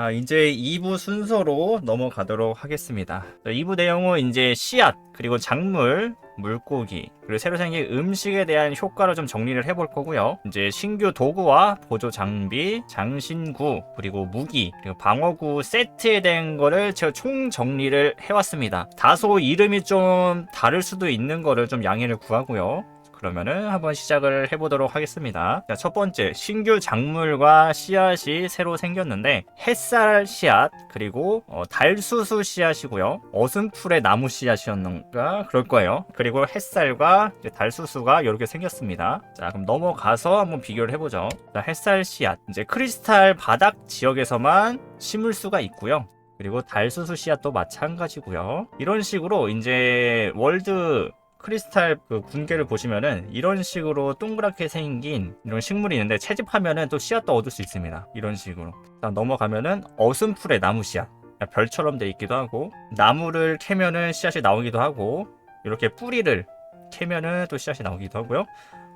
아, 이제 2부 순서로 넘어가도록 하겠습니다. 2부 내용은 이제 씨앗, 그리고 작물, 물고기, 그리고 새로 생긴 음식에 대한 효과를 좀 정리를 해볼 거고요. 이제 신규 도구와 보조 장비, 장신구, 그리고 무기, 그리고 방어구 세트에 대한 거를 제가 총 정리를 해왔습니다. 다소 이름이 좀 다를 수도 있는 거를 좀 양해를 구하고요. 그러면은 한번 시작을 해보도록 하겠습니다. 자, 첫 번째 신규 작물과 씨앗이 새로 생겼는데 햇살 씨앗 그리고 어, 달수수 씨앗이고요. 어슴풀의 나무 씨앗이었는가 그럴 거예요. 그리고 햇살과 달수수가 이렇게 생겼습니다. 자, 그럼 넘어가서 한번 비교를 해보죠. 자, 햇살 씨앗 이제 크리스탈 바닥 지역에서만 심을 수가 있고요. 그리고 달수수 씨앗도 마찬가지고요. 이런 식으로 이제 월드 크리스탈 그 군계를 보시면은 이런 식으로 동그랗게 생긴 이런 식물이 있는데 채집하면은 또 씨앗도 얻을 수 있습니다. 이런 식으로. 자, 넘어가면은 어슴풀의 나무 씨앗. 별처럼 돼 있기도 하고 나무를 캐면은 씨앗이 나오기도 하고 이렇게 뿌리를 캐면은 또 씨앗이 나오기도 하고요.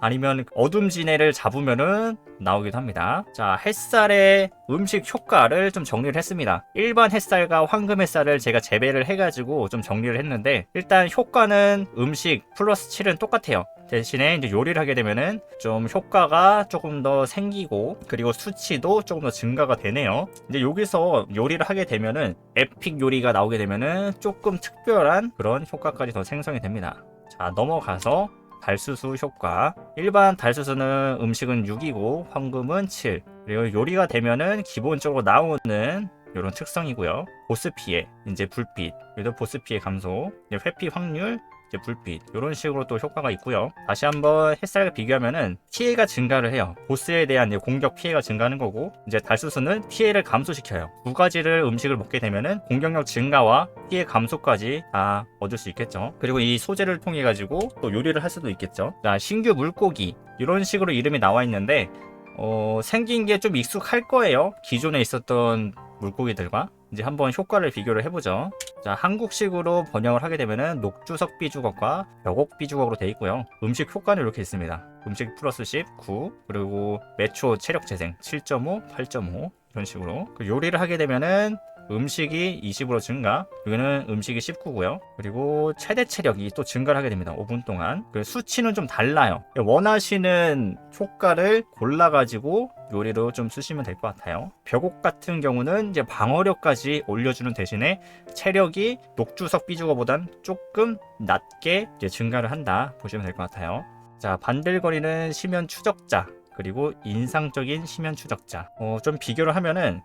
아니면 어둠 지네를 잡으면은 나오기도 합니다. 자, 햇살의 음식 효과를 좀 정리를 했습니다. 일반 햇살과 황금 햇살을 제가 재배를 해가지고 좀 정리를 했는데 일단 효과는 음식 플러스 7은 똑같아요. 대신에 이제 요리를 하게 되면은 좀 효과가 조금 더 생기고 그리고 수치도 조금 더 증가가 되네요. 이제 여기서 요리를 하게 되면은 에픽 요리가 나오게 되면은 조금 특별한 그런 효과까지 더 생성이 됩니다. 자, 넘어가서 달수수 효과. 일반 달수수는 음식은 6이고 황금은 7. 그리고 요리가 되면은 기본적으로 나오는 이런 특성이고요. 보스 피해, 이제 불빛, 그래도 보스 피해 감소, 회피 확률, 이제 불빛 이런 식으로 또 효과가 있고요. 다시 한번 햇살과 비교하면은 피해가 증가를 해요. 보스에 대한 공격 피해가 증가하는 거고 이제 달수수는 피해를 감소시켜요. 두 가지를 음식을 먹게 되면은 공격력 증가와 피해 감소까지 다 얻을 수 있겠죠. 그리고 이 소재를 통해 가지고 또 요리를 할 수도 있겠죠. 자 신규 물고기 이런 식으로 이름이 나와 있는데 어, 생긴 게 좀 익숙할 거예요. 기존에 있었던 물고기들과 이제 한번 효과를 비교를 해보죠. 자, 한국식으로 번역을 하게 되면은 녹주석 비주걱과 벽옥 비주걱으로 되어 있고요. 음식 효과는 이렇게 있습니다. 음식 플러스 10, 9, 그리고 매초 체력 재생 7.5, 8.5 이런 식으로 그 요리를 하게 되면은 음식이 20으로 증가 여기는 음식이 19고요. 그리고 최대 체력이 또 증가를 하게 됩니다 5분 동안. 그 수치는 좀 달라요. 원하시는 효과를 골라가지고 요리로 좀 쓰시면 될 것 같아요. 벽옥 같은 경우는 이제 방어력까지 올려주는 대신에 체력이 녹주석 삐주거보단 조금 낮게 이제 증가를 한다 보시면 될 것 같아요. 자 반들거리는 시면 추적자 그리고 인상적인 시면 추적자. 어, 좀 비교를 하면은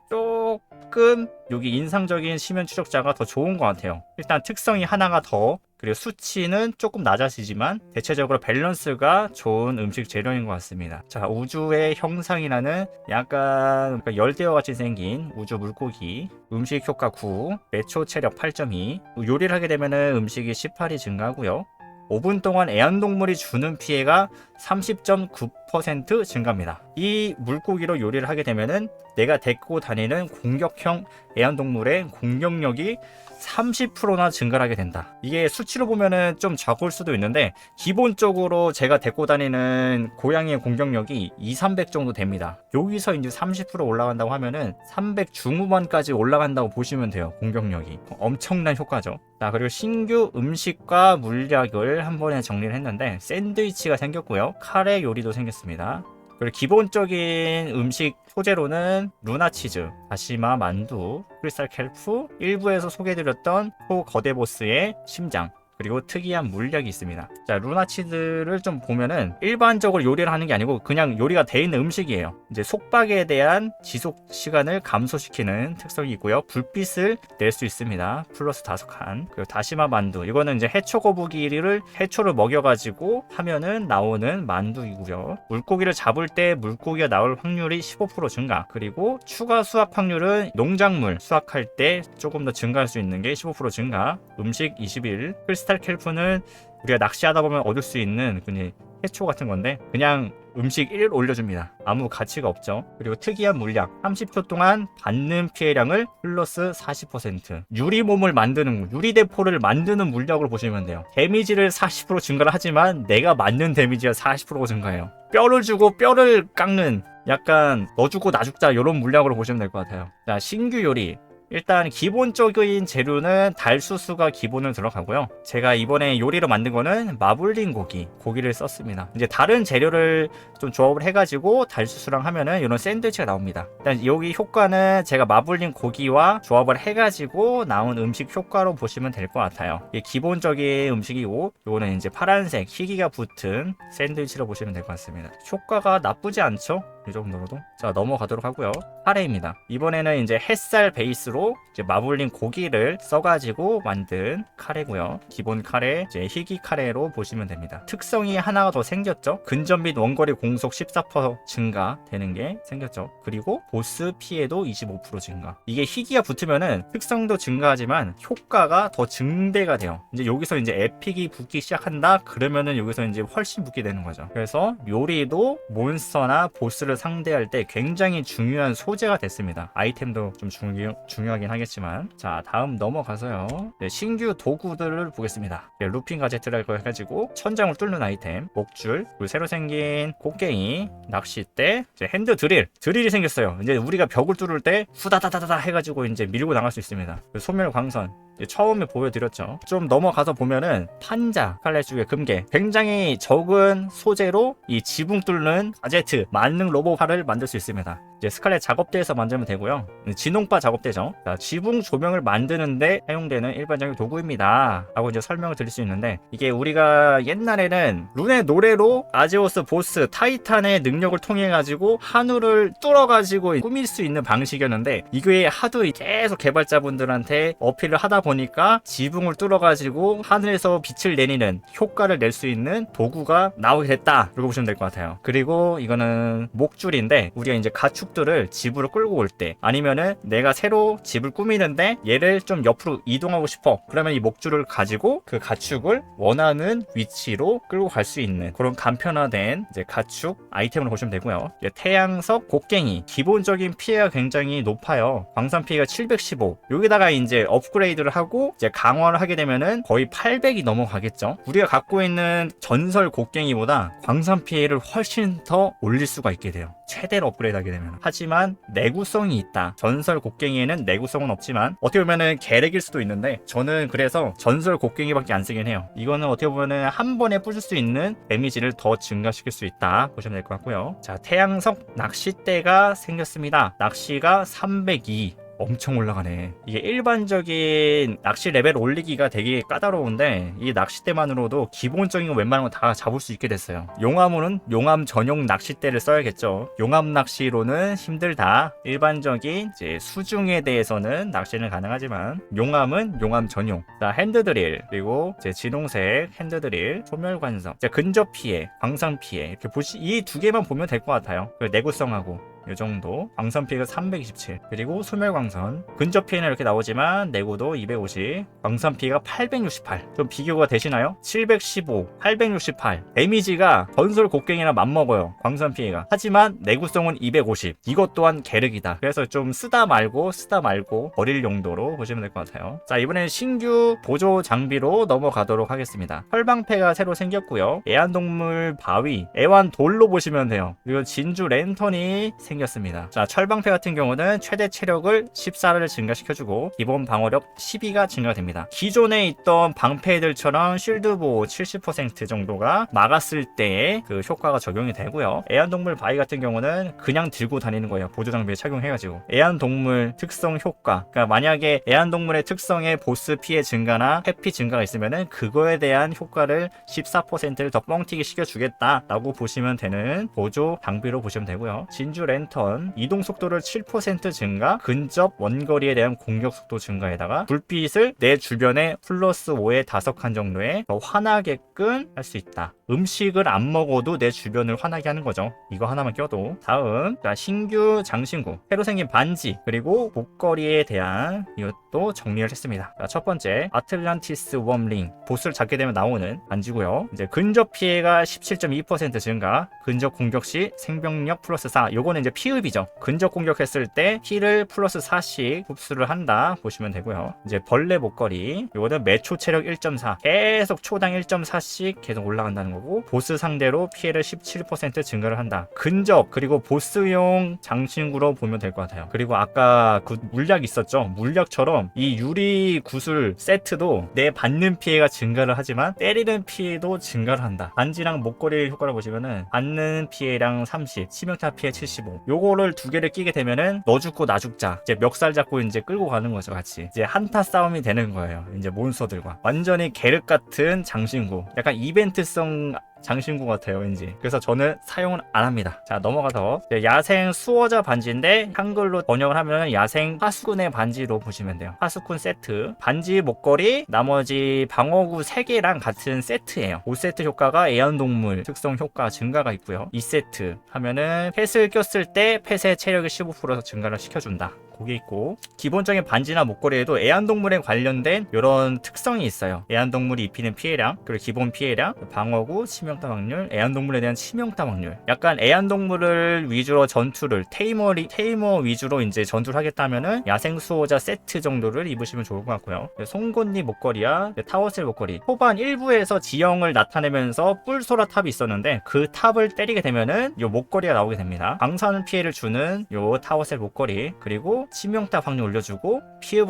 조금 여기 인상적인 시면 추적자가 더 좋은 것 같아요. 일단 특성이 하나가 더 그리고 수치는 조금 낮아지지만 대체적으로 밸런스가 좋은 음식 재료인 것 같습니다. 자 우주의 형상이라는 약간 그러니까 열대어 같이 생긴 우주 물고기 음식 효과 9 매초 체력 8.2 요리를 하게 되면은 음식이 18이 증가하고요 5분 동안 애완동물이 주는 피해가 30.9% 증가합니다. 이 물고기로 요리를 하게 되면은 내가 데리고 다니는 공격형 애완동물의 공격력이 30%나 증가를 하게 된다. 이게 수치로 보면은 좀 적을 수도 있는데 기본적으로 제가 데리고 다니는 고양이의 공격력이 2, 300 정도 됩니다. 여기서 이제 30% 올라간다고 하면은 300 중후반까지 올라간다고 보시면 돼요. 공격력이. 엄청난 효과죠. 자, 그리고 신규 음식과 물약을 한 번에 정리를 했는데 샌드위치가 생겼고요. 카레 요리도 생겼습니다. 그리고 기본적인 음식 소재로는 루나치즈, 다시마 만두, 크리스탈 캘프, 일부에서 소개해드렸던 초거대 보스의 심장, 그리고 특이한 물약이 있습니다. 자, 루나치즈를 좀 보면은 일반적으로 요리를 하는 게 아니고 그냥 요리가 돼 있는 음식이에요. 이제 속박에 대한 지속 시간을 감소시키는 특성이 있고요. 불빛을 낼 수 있습니다. 플러스 다섯 칸. 그리고 다시마 만두. 이거는 이제 해초 거북이를 해초를 먹여가지고 하면은 나오는 만두이고요. 물고기를 잡을 때 물고기가 나올 확률이 15% 증가. 그리고 추가 수확 확률은 농작물 수확할 때 조금 더 증가할 수 있는 게 15% 증가. 음식 21. 크리스 탈 캘프는 우리가 낚시하다 보면 얻을 수 있는 그냥 해초 같은 건데 그냥 음식 1 올려줍니다. 아무 가치가 없죠. 그리고 특이한 물약 30초 동안 받는 피해량을 플러스 40% 유리 몸을 만드는 유리 대포를 만드는 물약으로 보시면 돼요. 데미지를 40% 증가를 하지만 내가 맞는 데미지가 40% 증가해요. 뼈를 주고 뼈를 깎는 약간 너 죽고 나 죽자 이런 물량으로 보시면 될 것 같아요. 자 신규 요리 일단 기본적인 재료는 달수수가 기본으로 들어가고요. 제가 이번에 요리로 만든 거는 마블링 고기, 고기를 썼습니다. 이제 다른 재료를 좀 조합을 해가지고 달수수랑 하면은 이런 샌드위치가 나옵니다. 일단 여기 효과는 제가 마블링 고기와 조합을 해가지고 나온 음식 효과로 보시면 될 것 같아요. 이게 기본적인 음식이고, 요거는 이제 파란색 희기가 붙은 샌드위치로 보시면 될 것 같습니다. 효과가 나쁘지 않죠? 이 정도로도. 자, 넘어가도록 하고요. 카레입니다. 이번에는 이제 햇살 베이스로 이제 마블링 고기를 써가지고 만든 카레고요. 기본 카레, 이제 희귀 카레로 보시면 됩니다. 특성이 하나가 더 생겼죠. 근접 및 원거리 공속 14% 증가되는 게 생겼죠. 그리고 보스 피해도 25% 증가. 이게 희귀가 붙으면은 특성도 증가하지만 효과가 더 증대가 돼요. 이제 여기서 이제 에픽이 붙기 시작한다. 그러면은 여기서 이제 훨씬 붙게 되는 거죠. 그래서 요리도 몬스터나 보스를 상대할 때 굉장히 중요한 소재가 됐습니다. 아이템도 좀 중요, 중요하긴 하겠지만. 자 다음 넘어가서요. 네, 신규 도구들을 보겠습니다. 네, 루핑 가제트라고 해가지고 천장을 뚫는 아이템. 목줄 그리고 새로 생긴 곡괭이 낚싯대 이제 핸드 드릴. 드릴이 생겼어요. 이제 우리가 벽을 뚫을 때 후다다다다다 해가지고 이제 밀고 나갈 수 있습니다. 그리고 소멸 광선 처음에 보여드렸죠. 좀 넘어가서 보면은 판자, 칼날 쪽의 금괴, 굉장히 적은 소재로 이 지붕 뚫는 가제트, 만능 로봇화를 만들 수 있습니다. 이제 스칼렛 작업대에서 만들면 되고요. 진홍바 작업대죠. 자, 지붕 조명을 만드는데 사용되는 일반적인 도구입니다. 라고 이제 설명을 드릴 수 있는데 이게 우리가 옛날에는 룬의 노래로 아제오스 보스 타이탄의 능력을 통해 가지고 하늘을 뚫어 가지고 꾸밀 수 있는 방식이었는데 이게 하도 계속 개발자분들한테 어필을 하다 보니까 지붕을 뚫어 가지고 하늘에서 빛을 내리는 효과를 낼 수 있는 도구가 나오게 됐다. 이렇게 보시면 될 것 같아요. 그리고 이거는 목줄인데 우리가 이제 가축 들을 집으로 끌고 올 때 아니면은 내가 새로 집을 꾸미는데 얘를 좀 옆으로 이동하고 싶어. 그러면 이 목줄을 가지고 그 가축을 원하는 위치로 끌고 갈 수 있는 그런 간편화된 이제 가축 아이템으로 보시면 되고요. 태양석 곡괭이 기본적인 피해가 굉장히 높아요. 광산 피해가 715. 여기다가 이제 업그레이드를 하고 이제 강화를 하게 되면은 거의 800이 넘어가겠죠. 우리가 갖고 있는 전설 곡괭이보다 광산 피해를 훨씬 더 올릴 수가 있게 돼요. 최대로 업그레이드 하게 되면. 하지만 내구성이 있다. 전설 곡괭이에는 내구성은 없지만 어떻게 보면은 계획일 수도 있는데 저는 그래서 전설 곡괭이밖에 안 쓰긴 해요. 이거는 어떻게 보면은 한 번에 부술 수 있는 데미지를 더 증가시킬 수 있다. 보시면 될 것 같고요. 자, 태양석 낚싯대가 생겼습니다. 낚시가 302. 엄청 올라가네. 이게 일반적인 낚시 레벨 올리기가 되게 까다로운데 이 낚싯대만으로도 기본적인 거 웬만한 거다 잡을 수 있게 됐어요. 용암으로는 용암 전용 낚싯대를 써야겠죠. 용암 낚시로는 힘들다. 일반적인 이제 수중에 대해서는 낚시는 가능하지만 용암은 용암 전용. 자 핸드드릴 그리고 이제 진홍색 핸드드릴 소멸관성. 근접 피해, 광상 피해 이렇게 보시 이 두 개만 보면 될 것 같아요. 그 내구성하고 이 정도. 광선 피해가 327 그리고 소멸광선. 근접 피해는 이렇게 나오지만 내구도 250 광선 피해가 868 좀 비교가 되시나요? 715 868 데미지가 전설 곡괭이랑 맞먹어요 광선 피해가. 하지만 내구성은 250 이것 또한 계륵이다. 그래서 좀 쓰다 말고 쓰다 말고 버릴 용도로 보시면 될 것 같아요. 자 이번엔 신규 보조 장비로 넘어가도록 하겠습니다. 혈방패가 새로 생겼고요. 애완동물 바위 애완 돌로 보시면 돼요. 그리고 진주 랜턴이 생 겼습니다. 자, 철방패 같은 경우는 최대 체력을 14를 증가시켜주고 기본 방어력 12가 증가됩니다. 기존에 있던 방패들처럼 쉴드 보호 70% 정도가 막았을 때의 그 효과가 적용이 되고요. 애완동물 바위 같은 경우는 그냥 들고 다니는 거예요. 보조 장비에 착용해가지고 애완동물 특성 효과. 그러니까 만약에 애완동물의 특성에 보스 피해 증가나 회피 증가가 있으면은 그거에 대한 효과를 14%를 더 뻥튀기 시켜주겠다라고 보시면 되는 보조 장비로 보시면 되고요. 진주 랜턴 이동 속도를 7% 증가, 근접 원거리에 대한 공격 속도 증가에다가 불빛을 내 주변에 플러스 5의 5칸 정도에 더 환하게끔 할 수 있다. 음식을 안 먹어도 내 주변을 환하게 하는 거죠. 이거 하나만 껴도. 다음, 자, 신규 장신구, 새로 생긴 반지, 그리고 목걸이에 대한 이것도 정리를 했습니다. 자, 첫 번째, 아틀란티스 웜링. 보스를 잡게 되면 나오는 반지고요. 이제 근접 피해가 17.2% 증가, 근접 공격 시 생명력 플러스 4. 요거는 이제 이제 피흡이죠. 근접 공격했을 때 피를 플러스 4씩 흡수를 한다 보시면 되고요. 이제 벌레 목걸이 요거는 매초 체력 1.4 계속 초당 1.4씩 계속 올라간다는 거고 보스 상대로 피해를 17% 증가를 한다. 근접 그리고 보스용 장신구로 보면 될 것 같아요. 그리고 아까 그 물약 있었죠. 물약처럼 이 유리 구슬 세트도 내 받는 피해가 증가를 하지만 때리는 피해도 증가를 한다. 반지랑 목걸이 효과를 보시면은 받는 피해량 30, 치명타 피해 75. 요거를 두 개를 끼게 되면은 너 죽고 나 죽자. 이제 멱살 잡고 이제 끌고 가는 거죠, 같이. 이제 한타 싸움이 되는 거예요. 이제 몬스터들과. 완전히 계륵 같은 장신구. 약간 이벤트성 장신구 같아요, 왠지. 그래서 저는 사용은 안 합니다. 자, 넘어가서 야생 수호자 반지인데 한글로 번역을 하면 야생 파수꾼의 반지로 보시면 돼요. 파수꾼 세트. 반지 목걸이, 나머지 방어구 3개랑 같은 세트예요. 5세트 효과가 애완동물 특성 효과 증가가 있고요. 2세트 하면은 펫을 꼈을 때 펫의 체력을 15% 증가를 시켜준다. 그게 있고 기본적인 반지나 목걸이에도 애완동물에 관련된 이런 특성이 있어요. 애완동물이 입히는 피해량, 그리고 기본 피해량, 방어구, 치명타 확률, 애완동물에 대한 치명타 확률. 약간 애완동물을 위주로 전투를 테이머 테이머 위주로 이제 전투를 하겠다면은 야생 수호자 세트 정도를 입으시면 좋을 것 같고요. 송곳니 목걸이야, 타워셀 목걸이. 초반 1부에서 지형을 나타내면서 뿔소라 탑이 있었는데 그 탑을 때리게 되면은 요 목걸이가 나오게 됩니다. 방사능 피해를 주는 요 타워셀 목걸이 그리고 치명타 확률 올려주고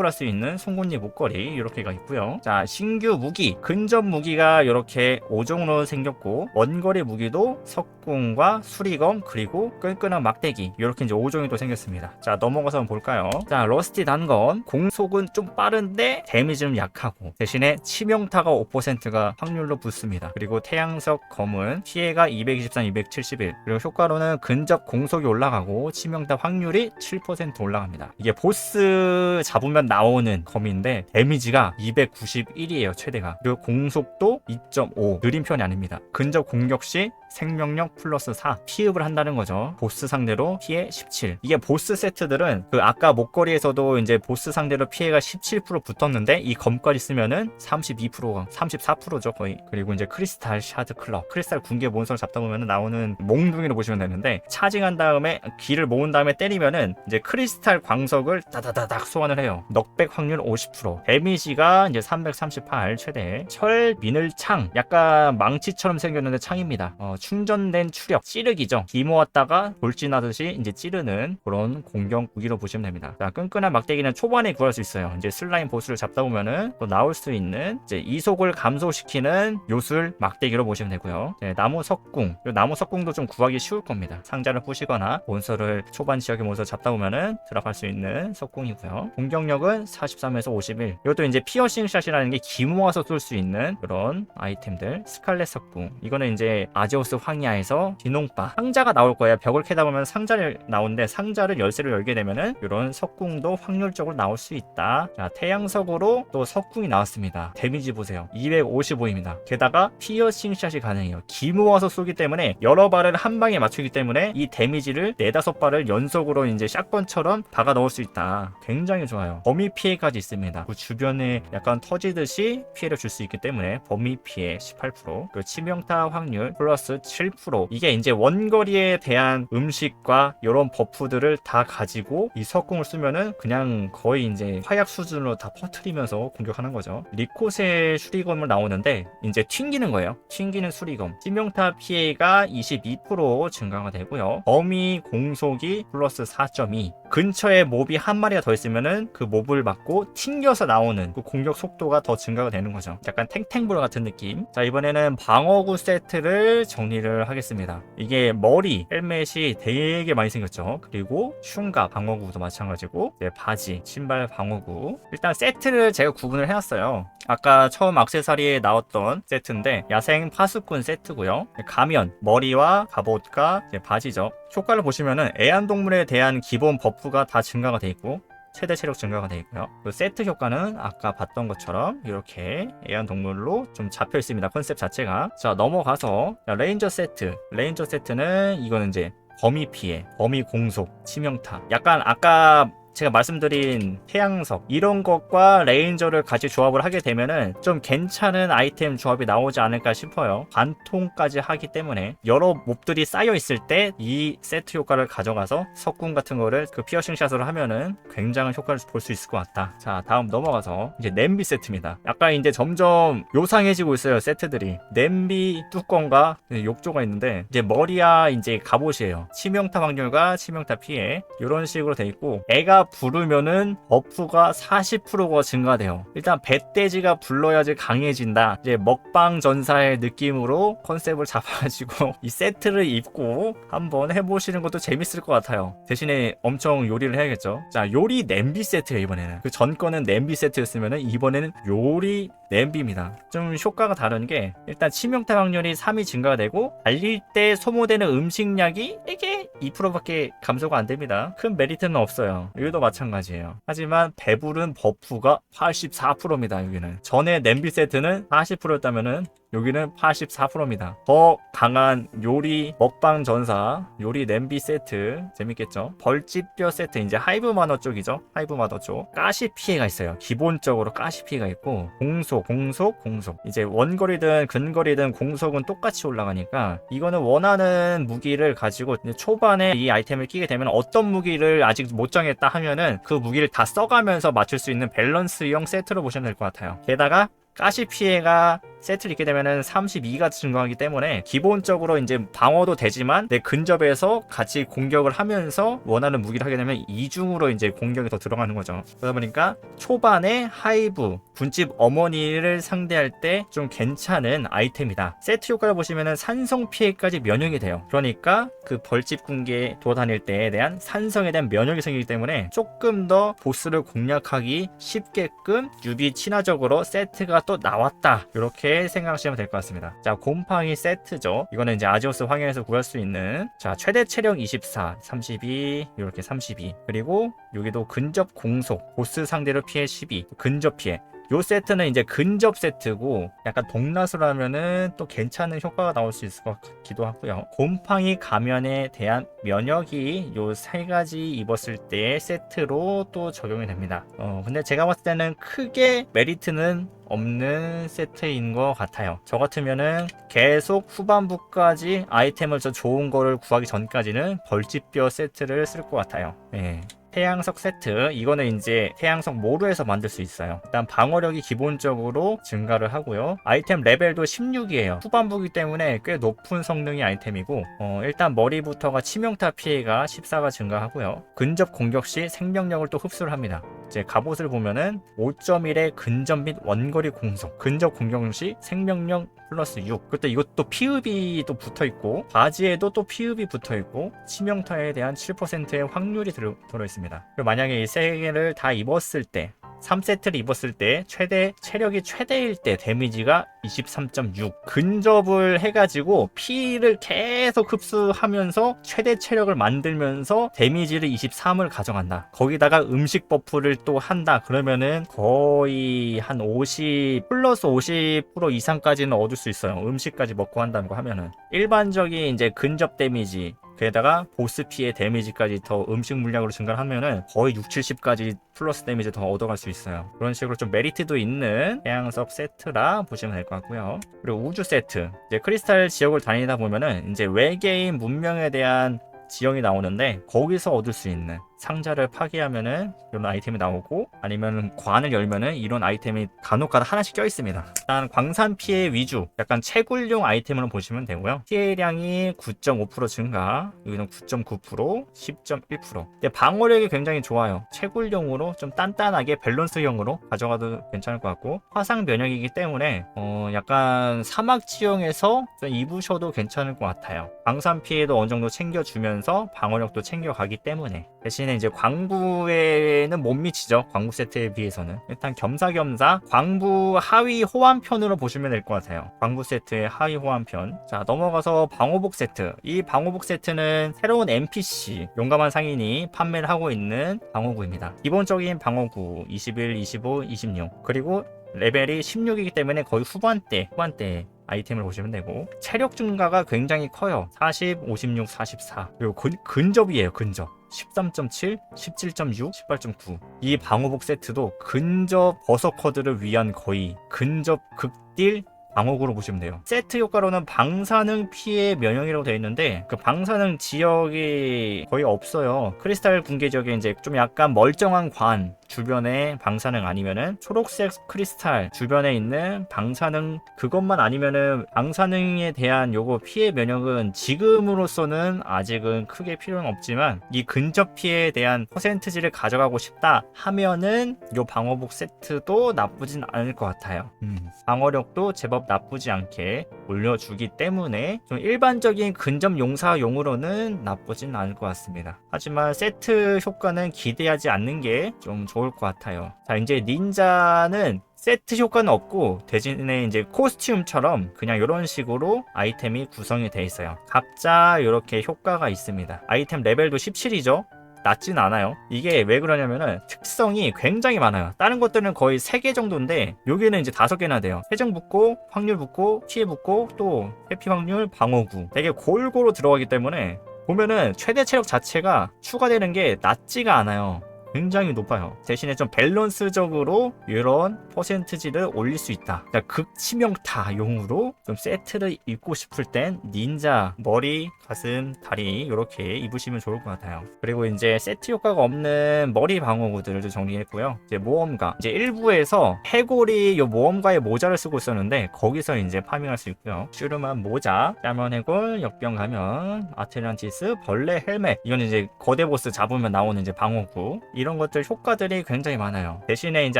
할수 있는 송곳니 목걸이 이렇게가 있고요. 자 신규 무기 근접 무기가 이렇게 5종으로 생겼고 원거리 무기도 석궁과 수리검 그리고 끈끈한 막대기 이렇게 이제 5종이 또 생겼습니다. 자 넘어가서 한번 볼까요? 자 러스티 단건 공속은 좀 빠른데 데미지는 약하고 대신에 치명타가 5%가 확률로 붙습니다. 그리고 태양석 검은 피해가 223, 271 그리고 효과로는 근접 공속이 올라가고 치명타 확률이 7% 올라갑니다. 이게 보스 잡으면 나오는 검인데 데미지가 291이에요 최대가 그리고 공속도 2.5 느린 편이 아닙니다. 근접 공격 시 생명력 플러스 4 피흡을 한다는 거죠. 보스 상대로 피해 17. 이게 보스 세트들은 그 아까 목걸이에서도 이제 보스 상대로 피해가 17% 붙었는데 이 검까지 쓰면은 32%가 34%죠 거의. 그리고 이제 크리스탈 샤드 클럽 크리스탈 군계 몬스터를 잡다 보면 나오는 몽둥이로 보시면 되는데 차징한 다음에 기를 모은 다음에 때리면은 이제 크리스탈 광석을 다다다닥 소환을 해요. 넉백 확률 50%. 데미지가 이제 338 최대. 철 미늘 창 약간 망치처럼 생겼는데 창입니다. 어, 충전된 추력 찌르기죠. 기 모았다가 돌진하듯이 이제 찌르는 그런 공격 무기로 보시면 됩니다. 자, 끈끈한 막대기는 초반에 구할 수 있어요. 이제 슬라임 보스를 잡다 보면은 또 나올 수 있는 이제 이속을 감소시키는 요술 막대기로 보시면 되고요. 네, 나무 석궁. 이 나무 석궁도 좀 구하기 쉬울 겁니다. 상자를 부시거나 몬스터를 초반 지역의 몬스터 잡다 보면은 드랍할 수 있는 석궁이고요. 공격력은 43에서 51. 이것도 이제 피어싱 샷이라는 게 기 모아서 쏠 수 있는 그런 아이템들. 스칼렛 석궁. 이거는 이제 아지오스 황야에서 디농바 상자가 나올 거예요. 벽을 캐다 보면 상자를 나오는데 상자를 열쇠로 열게 되면은 이런 석궁도 확률적으로 나올 수 있다. 자, 태양석으로 또 석궁이 나왔습니다. 데미지 보세요. 255입니다. 게다가 피어싱 샷이 가능해요. 기 모아서 쏘기 때문에 여러 발을 한 방에 맞추기 때문에 이 데미지를 네다섯 발을 연속으로 이제 샷건처럼 박아 넣을 수 있다. 굉장히 좋아요. 범위 피해까지 있습니다. 그 주변에 약간 터지듯이 피해를 줄 수 있기 때문에 범위 피해 18%, 그 치명타 확률 플러스 7% 이게 이제 원거리에 대한 음식과 이런 버프들을 다 가지고 이 석궁을 쓰면은 그냥 거의 이제 화약 수준으로 다 퍼트리면서 공격하는 거죠. 리코세 수리검을 나오는데 이제 튕기는 거예요. 튕기는 수리검. 치명타 피해가 22% 증가가 되고요. 범위 공속이 플러스 4.2. 근처에 몹이 한 마리가 더 있으면은 그 몹을 맞고 튕겨서 나오는 그 공격 속도가 더 증가가 되는 거죠. 약간 탱탱볼 같은 느낌. 자, 이번에는 방어구 세트를 정 리를 하겠습니다. 이게 머리, 헬멧이 되게 많이 생겼죠. 그리고 흉가 방어구도 마찬가지고, 네, 바지, 신발 방어구. 일단 세트를 제가 구분을 해놨어요. 아까 처음 악세사리에 나왔던 세트인데 야생 파수꾼 세트고요. 가면, 머리와 갑옷과 바지죠. 효과를 보시면은 애완동물에 대한 기본 버프가 다 증가가 돼 있고 최대 체력 증가가 되어 있고요. 그 세트 효과는 아까 봤던 것처럼 이렇게 애완동물로 좀 잡혀 있습니다. 컨셉 자체가. 자, 넘어가서 자, 레인저 세트. 레인저 세트는 이거는 이제 범위 피해, 범위 공속, 치명타. 약간 아까 제가 말씀드린 태양석 이런 것과 레인저를 같이 조합을 하게 되면은 좀 괜찮은 아이템 조합이 나오지 않을까 싶어요. 관통까지 하기 때문에 여러 몹들이 쌓여 있을 때 이 세트 효과를 가져가서 석궁 같은 거를 그 피어싱 샷으로 하면은 굉장한 효과를 볼 수 있을 것 같다. 자 다음 넘어가서 이제 냄비 세트입니다. 약간 이제 점점 요상해지고 있어요 세트들이. 냄비 뚜껑과 욕조가 있는데 이제 머리야 이제 갑옷이에요. 치명타 확률과 치명타 피해 이런 식으로 돼 있고 애가 부르면은 버프가 40%가 증가돼요. 일단 배돼지가 불러야지 강해진다. 이제 먹방 전사의 느낌으로 컨셉을 잡아가지고 이 세트를 입고 한번 해보시는 것도 재밌을 것 같아요. 대신에 엄청 요리를 해야겠죠. 자 요리 냄비 세트예요 이번에는. 그 전 거는 냄비 세트였으면은 이번에는 요리 냄비입니다. 좀 효과가 다른 게 일단 치명타 확률이 3이 증가가 되고 달릴 때 소모되는 음식량이 이게 2%밖에 감소가 안 됩니다. 큰 메리트는 없어요. 여기도 마찬가지예요. 하지만 배부른 버프가 84%입니다. 여기는 전에 냄비 세트는 40%였다면은 여기는 84%입니다. 더 강한 요리 먹방 전사 요리 냄비 세트 재밌겠죠? 벌집뼈 세트 이제 하이브 마너 쪽이죠. 하이브 마너 쪽 가시 피해가 있어요. 기본적으로 가시 피해가 있고 공속, 공속, 공속. 이제 원거리든 근거리든 공속은 똑같이 올라가니까 이거는 원하는 무기를 가지고 초반에 이 아이템을 끼게 되면 어떤 무기를 아직 못 정했다 하면은 그 무기를 다 써가면서 맞출 수 있는 밸런스형 세트로 보시면 될 것 같아요. 게다가 가시 피해가 세트를 입게 되면은 32가 증가하기 때문에 기본적으로 이제 방어도 되지만 내 근접에서 같이 공격을 하면서 원하는 무기를 하게 되면 이중으로 이제 공격이 더 들어가는 거죠. 그러다 보니까 초반에 하이브 군집 어머니를 상대할 때 좀 괜찮은 아이템이다. 세트 효과를 보시면은 산성 피해까지 면역이 돼요. 그러니까 그 벌집 군계에 돌아다닐 때에 대한 산성에 대한 면역이 생기기 때문에 조금 더 보스를 공략하기 쉽게끔 유비 친화적으로 세트가 또 나왔다. 이렇게 생각하시면 될 것 같습니다. 자, 곰팡이 세트죠. 이거는 이제 아지오스 황야에서 구할 수 있는 자, 최대 체력 24, 32, 이렇게 32. 그리고 여기도 근접 공속, 보스 상대로 피해 12, 근접 피해. 요 세트는 이제 근접 세트고 약간 동나수라면은 또 괜찮은 효과가 나올 수 있을 것 같기도 하고요. 곰팡이 가면에 대한 면역이 요 세 가지 입었을 때 세트로 또 적용이 됩니다. 어, 근데 제가 봤을 때는 크게 메리트는 없는 세트인 것 같아요. 저 같으면은 계속 후반부까지 아이템을 저 좋은 거를 구하기 전까지는 벌집뼈 세트를 쓸 것 같아요. 네. 태양석 세트. 이거는 이제 태양석 모루에서 만들 수 있어요. 일단 방어력이 기본적으로 증가를 하고요. 아이템 레벨도 16이에요. 후반부기 때문에 꽤 높은 성능의 아이템이고 어, 일단 머리부터가 치명타 피해가 14가 증가하고요. 근접 공격 시 생명력을 또 흡수를 합니다. 이제 갑옷을 보면은 5.1의 근접 및 원거리 공속. 근접 공격 시 생명력 플러스 6 그때 이것도 피흡이 또 붙어 있고 바지에도 또 피흡이 붙어 있고 치명타에 대한 7%의 확률이 들어 있습니다. 그리고 만약에 이 세 개를 다 입었을 때 3세트를 입었을 때 최대 체력이 최대일 때 데미지가 23.6 근접을 해가지고 피를 계속 흡수하면서 최대 체력을 만들면서 데미지를 23을 가져간다. 거기다가 음식 버프를 또 한다. 그러면은 거의 한 50 플러스 50% 이상까지는 얻을 수 있어요. 음식까지 먹고 한다는 거 하면은. 일반적인 이제 근접 데미지 게다가 보스 피해 데미지까지 더 음식 물량으로 증가하면은 거의 6, 70까지 플러스 데미지 더 얻어갈 수 있어요. 그런 식으로 좀 메리트도 있는 태양석 세트라 보시면 될 것 같고요. 그리고 우주 세트. 이제 크리스탈 지역을 다니다 보면은 이제 외계인 문명에 대한 지형이 나오는데 거기서 얻을 수 있는 상자를 파괴하면은 이런 아이템이 나오고 아니면 관을 열면은 이런 아이템이 간혹가다 하나씩 껴 있습니다. 일단 광산 피해 위주 약간 채굴용 아이템으로 보시면 되고요. 피해량이 9.5% 증가 여기는 9.9% 10.1% 근데 방어력이 굉장히 좋아요. 채굴용으로 좀 단단하게 밸런스형으로 가져가도 괜찮을 것 같고 화상 면역이기 때문에 어 약간 사막 지형에서 좀 입으셔도 괜찮을 것 같아요. 광산 피해도 어느 정도 챙겨주면서 방어력도 챙겨가기 때문에 대신 에 이제 광부에는 못 미치죠. 광부 세트에 비해서는. 일단 겸사겸사 광부 하위 호환편으로 보시면 될 것 같아요. 광부 세트의 하위 호환편. 자, 넘어가서 방호복 세트. 이 방호복 세트는 새로운 NPC, 용감한 상인이 판매를 하고 있는 방어구입니다. 기본적인 방어구 21, 25, 26. 그리고 레벨이 16이기 때문에 거의 후반대, 후반대 아이템을 보시면 되고 체력 증가가 굉장히 커요 40, 56, 44 그리고 근, 근접이에요 근접 13.7, 17.6, 18.9. 이 방어복 세트도 근접 버서커드를 위한 거의 근접 극딜 방어구로 보시면 돼요. 세트 효과로는 방사능 피해 면역이라고 되어 있는데 그 방사능 지역이 거의 없어요. 크리스탈 붕괴 지역에 이제 좀 약간 멀쩡한 관 주변에 방사능 아니면은 초록색 크리스탈 주변에 있는 방사능 그것만 아니면은 방사능에 대한 요거 피해 면역은 지금으로서는 아직은 크게 필요는 없지만 이 근접 피해에 대한 퍼센트지를 가져가고 싶다 하면은 요 방어복 세트도 나쁘진 않을 것 같아요. 음, 방어력도 제법 나쁘지 않게 올려주기 때문에 좀 일반적인 근접 용사용으로는 나쁘진 않을 것 같습니다. 하지만 세트 효과는 기대하지 않는 게 좀 좋을 것 같아요. 자, 이제 닌자는 세트 효과는 없고 대신에 이제 코스튬처럼 그냥 이런 식으로 아이템이 구성이 돼 있어요. 각자 이렇게 효과가 있습니다. 아이템 레벨도 17이죠. 낮진 않아요. 이게 왜 그러냐면은 특성이 굉장히 많아요. 다른 것들은 거의 3개 정도인데 여기는 이제 5개나 돼요. 회전 붙고 확률 붙고 피해 붙고 또 회피 확률 방어구 되게 골고루 들어가기 때문에 보면은 최대 체력 자체가 추가되는 게 낮지가 않아요. 굉장히 높아요. 대신에 좀 밸런스적으로 이런 퍼센트지를 올릴 수 있다. 그러니까 극치명타 용으로 좀 세트를 입고 싶을 땐 닌자 머리, 가슴, 다리 이렇게 입으시면 좋을 것 같아요. 그리고 이제 세트 효과가 없는 머리 방어구들을 좀 정리했고요. 이제 모험가 이제 일부에서 해골이 요 모험가의 모자를 쓰고 있었는데 거기서 이제 파밍할 수 있고요. 슈르만 모자, 짜면 해골, 역병 가면, 아틀란티스, 벌레 헬멧 이건 이제 거대 보스 잡으면 나오는 이제 방어구 이런 것들 효과들이 굉장히 많아요. 대신에 이제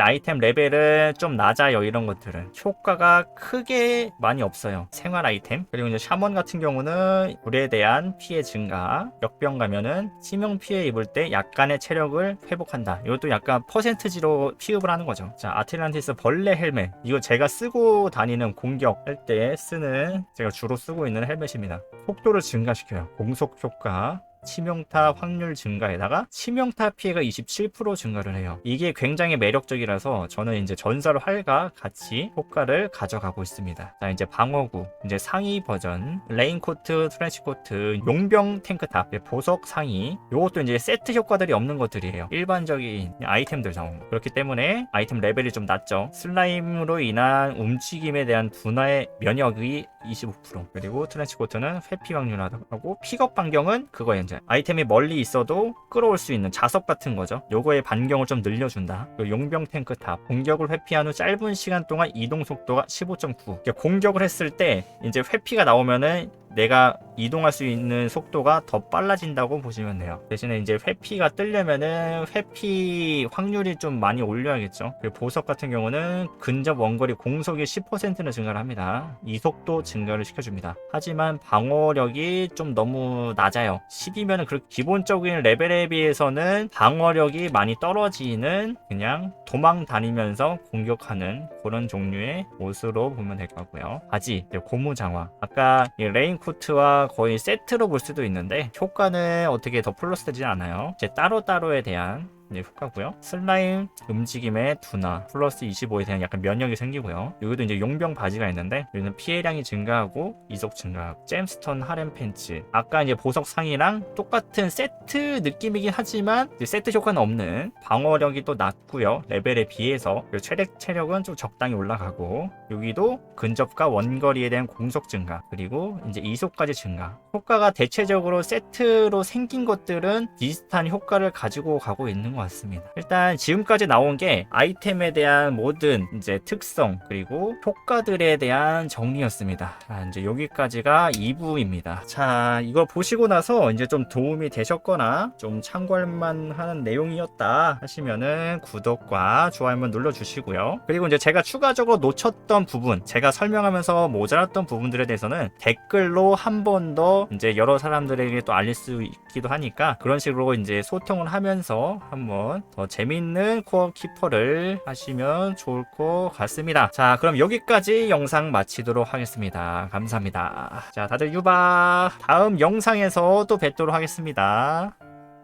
아이템 레벨은 좀 낮아요. 이런 것들은 효과가 크게 많이 없어요. 생활 아이템 그리고 이제 샤먼 같은 경우는 불에 대한 피해 증가, 역병 가면은 치명 피해 입을 때 약간의 체력을 회복한다. 이것도 약간 퍼센트지로 피읍을 하는 거죠. 자 아틀란티스 벌레 헬멧 이거 제가 쓰고 다니는 공격할 때 쓰는 제가 주로 쓰고 있는 헬멧입니다. 속도를 증가시켜요. 공속 효과 치명타 확률 증가에다가 치명타 피해가 27% 증가를 해요. 이게 굉장히 매력적이라서 저는 이제 전설 활과 같이 효과를 가져가고 있습니다. 자, 이제 방어구, 이제 상의 버전, 레인코트, 트렌치코트, 용병 탱크탑, 보석 상의, 요것도 이제 세트 효과들이 없는 것들이에요. 일반적인 아이템들 나온 거. 그렇기 때문에 아이템 레벨이 좀 낮죠. 슬라임으로 인한 움직임에 대한 분화의 면역이 25% 그리고 트렌치코트는 회피 확률하고 픽업 반경은 그거에 이제 아이템이 멀리 있어도 끌어올 수 있는 자석 같은 거죠. 요거의 반경을 좀 늘려준다. 용병 탱크 탑. 공격을 회피한 후 짧은 시간 동안 이동 속도가 15.9 공격을 했을 때 이제 회피가 나오면은 내가 이동할 수 있는 속도가 더 빨라진다고 보시면 돼요. 대신에 이제 회피가 뜨려면은 회피 확률이 좀 많이 올려야겠죠. 그리고 보석 같은 경우는 근접 원거리 공속이 10%는 증가를 합니다. 이속도 증가를 시켜줍니다. 하지만 방어력이 좀 너무 낮아요. 10이면 그 기본적인 레벨에 비해서는 방어력이 많이 떨어지는 그냥 도망 다니면서 공격하는 그런 종류의 옷으로 보면 될것 같고요. 바지, 고무 장화. 아까 이 레인 코트와 거의 세트로 볼 수도 있는데 효과는 어떻게 더 플러스 되지 않아요. 이제 따로따로에 대한 이제 효과고요. 슬라임 움직임의 둔화 플러스 25에 대한 약간 면역이 생기고요. 여기도 이제 용병 바지가 있는데 여기는 피해량이 증가하고 이속 증가하고 잼스톤 하렘 팬츠 아까 이제 보석 상이랑 똑같은 세트 느낌이긴 하지만 세트 효과는 없는 방어력이 또 낮고요. 레벨에 비해서 체력 체력은 좀 적당히 올라가고 여기도 근접과 원거리에 대한 공속 증가 그리고 이제 이속까지 증가 효과가 대체적으로 세트로 생긴 것들은 비슷한 효과를 가지고 가고 있는 것 같습니다. 일단 지금까지 나온 게 아이템에 대한 모든 이제 특성 그리고 효과들에 대한 정리였습니다. 자, 이제 여기까지가 2부입니다. 자, 이거 보시고 나서 이제 좀 도움이 되셨거나 좀 참고할 만한 내용이었다 하시면은 구독과 좋아요 한번 눌러주시고요. 그리고 이제 제가 추가적으로 놓쳤던 부분, 제가 설명하면서 모자랐던 부분들에 대해서는 댓글로 한 번 더 이제 여러 사람들에게 또 알릴 수 있기도 하니까 그런 식으로 이제 소통을 하면서 한번 더 재밌는 코어 키퍼를 하시면 좋을 것 같습니다. 자, 그럼 여기까지 영상 마치도록 하겠습니다. 감사합니다. 자, 다들 유바. 다음 영상에서 또 뵙도록 하겠습니다.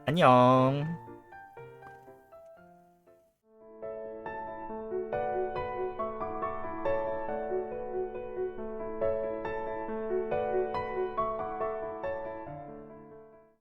안녕.